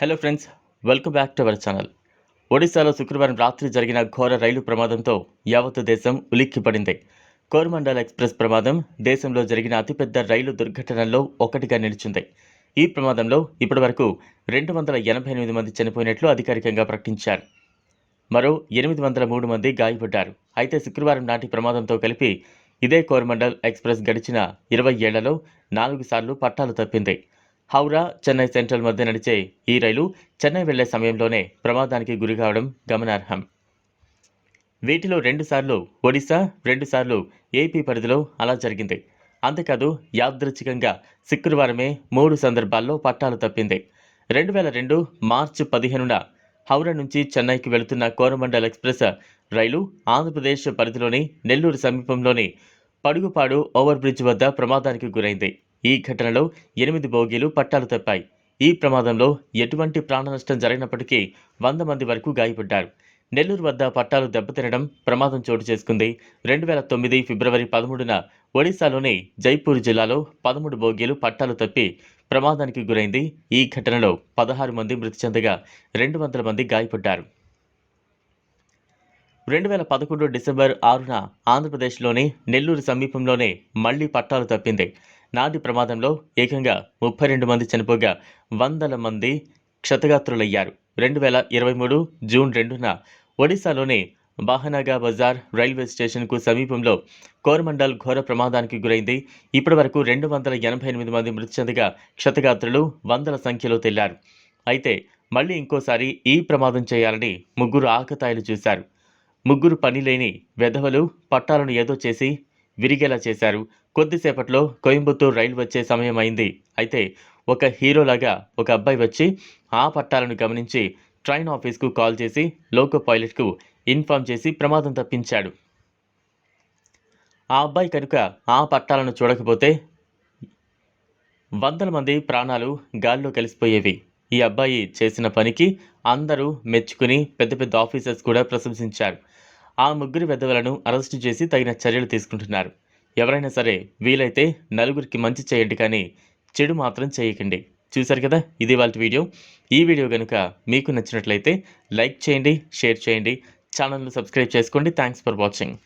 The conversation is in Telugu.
Hello friends welcome back to our channel ఒడిశాలో శుక్రవారం రాత్రి జరిగిన ఘోర రైలు ప్రమాదంతో యావత్ దేశం ఉలిక్కిపడింది. కోరమండల్ ఎక్స్ప్రెస్ ప్రమాదం దేశంలో జరిగిన అతిపెద్ద రైలు దుర్ఘటనల్లో ఒకటిగా నిలిచింది. ఈ ప్రమాదంలో ఇప్పటివరకు రెండు వందల ఎనభై ఎనిమిది మంది చనిపోయినట్లు అధికారికంగా ప్రకటించారు. మరో ఎనిమిది వందల మూడు మంది గాయపడ్డారు. అయితే శుక్రవారం నాటి ప్రమాదంతో కలిపి ఇదే కోరమండల్ ఎక్స్ప్రెస్ గడిచిన ఇరవై ఏళ్ళలో నాలుగు సార్లు పట్టాలు తప్పింది. హౌరా చెన్నై సెంట్రల్ మధ్య నడిచే ఈ రైలు చెన్నై వెళ్ళే సమయంలోనే ప్రమాదానికి గురి కావడం గమనార్హం. వీటిలో రెండుసార్లు ఒడిశా రెండుసార్లు ఏపీ పరిధిలో అలా జరిగింది. అంతేకాదు యాదృచ్ఛికంగా శుక్రవారమే మూడు సందర్భాల్లో పట్టాలు తప్పింది. రెండు వేల రెండు మార్చి పదిహేనున హౌరా నుంచి చెన్నైకి వెళుతున్న కోరమండల్ ఎక్స్ప్రెస్ రైలు ఆంధ్రప్రదేశ్ పరిధిలోని నెల్లూరు సమీపంలోని పడుగుపాడు ఓవర్ బ్రిడ్జ్ వద్ద ప్రమాదానికి గురైంది. ఈ ఘటనలో ఎనిమిది బోగీలు పట్టాలు తప్పాయి. ఈ ప్రమాదంలో ఎటువంటి ప్రాణ నష్టం జరిగినప్పటికీ వంద మంది వరకు గాయపడ్డారు. నెల్లూరు వద్ద పట్టాలు దెబ్బతినడం ప్రమాదం చోటు చేసుకుంది. రెండు వేల తొమ్మిది ఫిబ్రవరి పదమూడున ఒడిశాలోని జైపూర్ జిల్లాలో పదమూడు బోగీలు పట్టాలు తప్పి ప్రమాదానికి గురైంది. ఈ ఘటనలో పదహారు మంది మృతి చెందగా రెండు వందల మంది గాయపడ్డారు. రెండు వేల పదకొండు డిసెంబర్ ఆరున ఆంధ్రప్రదేశ్లోని నెల్లూరు సమీపంలోనే మళ్ళీ పట్టాలు తప్పింది. నాది ప్రమాదంలో ఏకంగా ముప్పై రెండు మంది చనిపోగా వందల మంది క్షతగాత్రులయ్యారు. రెండు వేల ఇరవై మూడు జూన్ రెండున ఒడిశాలోని బాహనాగా బజార్ రైల్వే స్టేషన్కు సమీపంలో కోరమండల్ ఘోర ప్రమాదానికి గురైంది. ఇప్పటివరకు రెండు వందల ఎనభై ఎనిమిది మంది మృతి చెందగా క్షతగాత్రులు వందల సంఖ్యలో తెల్లారు. అయితే మళ్ళీ ఇంకోసారి ఈ ప్రమాదం చేయాలని ముగ్గురు ఆకతాయిలు చూశారు. ముగ్గురు పనిలేని వెధవలు పట్టాలను ఏదో చేసి విరిగేలా చేశారు. కొద్దిసేపట్లో కోయంబత్తూరు రైలు వచ్చే సమయం అయింది అయితే ఒక హీరోలాగా ఒక అబ్బాయి వచ్చి ఆ పట్టాలను గమనించి ట్రైన్ ఆఫీస్కు కాల్ చేసి లోకో పైలట్కు ఇన్ఫామ్ చేసి ప్రమాదం తప్పించాడు. ఆ అబ్బాయి కనుక ఆ పట్టాలను చూడకపోతే వందల మంది ప్రాణాలు గాల్లో కలిసిపోయేవి. ఈ అబ్బాయి చేసిన పనికి అందరూ మెచ్చుకుని పెద్ద పెద్ద ఆఫీసర్స్ కూడా ప్రశంసించారు. ఆ ముగ్గురు పెద్దవలను అరెస్టు చేసి తగిన చర్యలు తీసుకుంటున్నారు. ఎవరైనా సరే వీలైతే నలుగురికి మంచి చేయండి కానీ చెడు మాత్రం చేయకండి. చూశారు కదా? ఇది వాళ్ళ వీడియో. ఈ వీడియో కనుక మీకు నచ్చినట్లయితే లైక్ చేయండి షేర్ చేయండి ఛానల్ను సబ్స్క్రైబ్ చేసుకోండి. Thanks for watching.